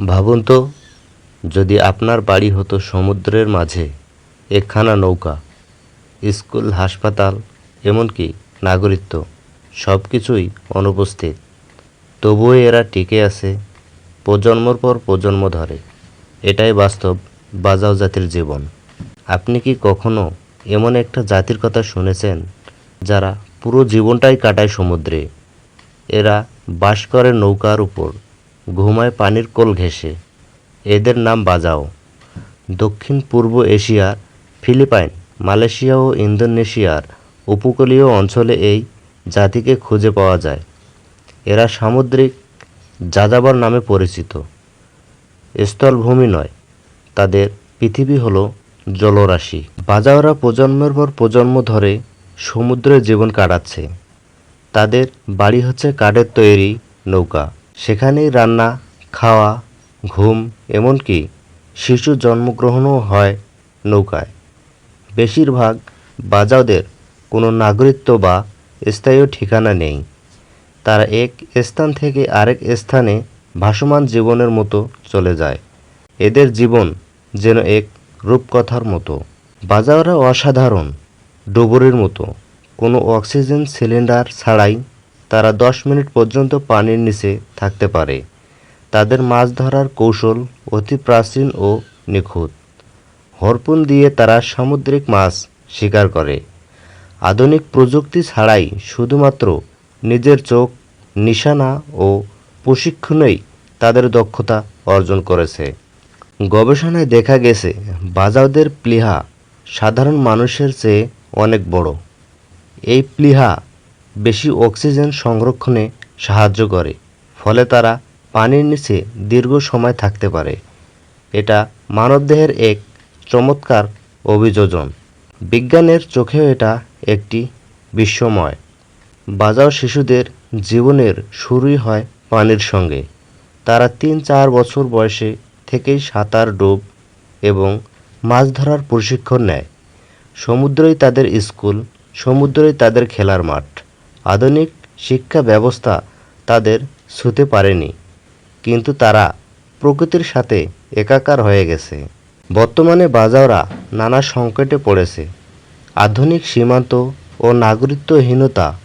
ভাবুন তো, যদি আপনার বাড়ি হতো সমুদ্রের মাঝে, একখানা নৌকা, স্কুল, হাসপাতাল, এমনকি নাগরিকত্ব সব কিছুই অনুপস্থিত। তবুও এরা টিকে আছে, প্রজন্মর পর প্রজন্ম ধরে। এটাই বাস্তব বাজাও জাতির জীবন। আপনি কি কখনো এমন একটা জাতির কথা শুনেছেন, যারা পুরো জীবনটাই কাটায় সমুদ্রে? এরা বাস করে নৌকার উপর। ঘুমায় পানির কোল ঘেঁষে। এদের নাম বাজাও। দক্ষিণ পূর্ব এশিয়ার ফিলিপাইন, মালয়েশিয়া ও ইন্দোনেশিয়ার উপকূলীয় অঞ্চলে এই জাতিকে খুঁজে পাওয়া যায়। এরা সামুদ্রিক যাযাবর নামে পরিচিত। স্থলভূমি নয়, তাদের পৃথিবী হলো জলরাশি। বাজাওরা প্রজন্মের পর প্রজন্ম ধরে সমুদ্রে জীবন কাটাচ্ছে। তাদের বাড়ি হচ্ছে কাঠের তৈরি নৌকা। সেখানেই রান্না, খাওয়া, ঘুম, এমনকি শিশু জন্মগ্রহণও হয় নৌকায়। বেশিরভাগ বাজাওদের কোনো নাগরিকত্ব বা স্থায়ী ঠিকানা নেই। তারা এক স্থান থেকে আরেক স্থানে ভাসমান জীবনের মতো চলে যায়। এদের জীবন যেন এক রূপকথার মতো। বাজাওরা অসাধারণ, ডুবুরির মতো। কোনো অক্সিজেন সিলিন্ডার ছাড়াই তারা দশ মিনিট পর্যন্ত পানির নিচে থাকতে পারে। তাদের মাছ ধরার কৌশল অতি প্রাচীন ও নিখুঁত। হরপুন দিয়ে তারা সামুদ্রিক মাছ শিকার করে। আধুনিক প্রযুক্তি ছাড়াই শুধুমাত্র নিজের চোখ, নিশানা ও প্রশিক্ষণেই তাদের দক্ষতা অর্জন করেছে। গবেষণায় দেখা গেছে, বাজাওদের প্লীহা সাধারণ মানুষের চেয়ে অনেক বড়। এই প্লীহা বেশি অক্সিজেন সংরক্ষণে সাহায্য করে, ফলে তারা পানির নিচে দীর্ঘ সময় থাকতে পারে। এটা মানবদেহের এক চমৎকার অভিযোজন। বিজ্ঞানের চোখেও এটা একটি বিশ্বময় বাজাও শিশুদের জীবনের শুরুই হয় পানির সঙ্গে। তারা তিন চার বছর বয়সে থেকেই সাঁতার, ডুব এবং মাছ ধরার প্রশিক্ষণ নেয়। সমুদ্রই তাদের স্কুল, সমুদ্রই তাদের খেলার মাঠ। আধুনিক শিক্ষা ব্যবস্থা তাদের ছুতে পারেনি। কিন্তু তারা প্রকৃতির সাথে একাকার হয়ে গেছে। বর্তমানে বাজাওরা নানা সংকটে পড়েছে। আধুনিক সীমান্ত ও নাগরিকত্বহীনতা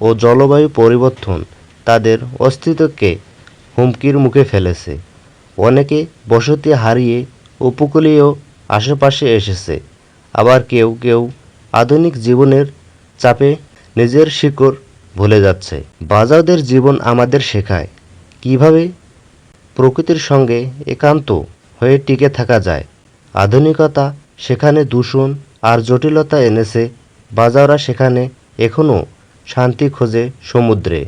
ও জলবায়ু পরিবর্তন তাদের অস্তিত্বকে হুমকির মুখে ফেলেছে। অনেকে বসতি হারিয়ে উপকূলীয় আশেপাশে এসেছে। আবার কেউ কেউ আধুনিক জীবনের চাপে নিজের শিকড় ভুলে যাচ্ছে। বাজাওদের জীবন আমাদের শেখায় কীভাবে প্রকৃতির সঙ্গে একান্ত হয়ে টিকে থাকা যায়। আধুনিকতা সেখানে দূষণ আর জটিলতা এনেছে, বাজাররা সেখানে এখনও শান্তি খোঁজে সমুদ্রে।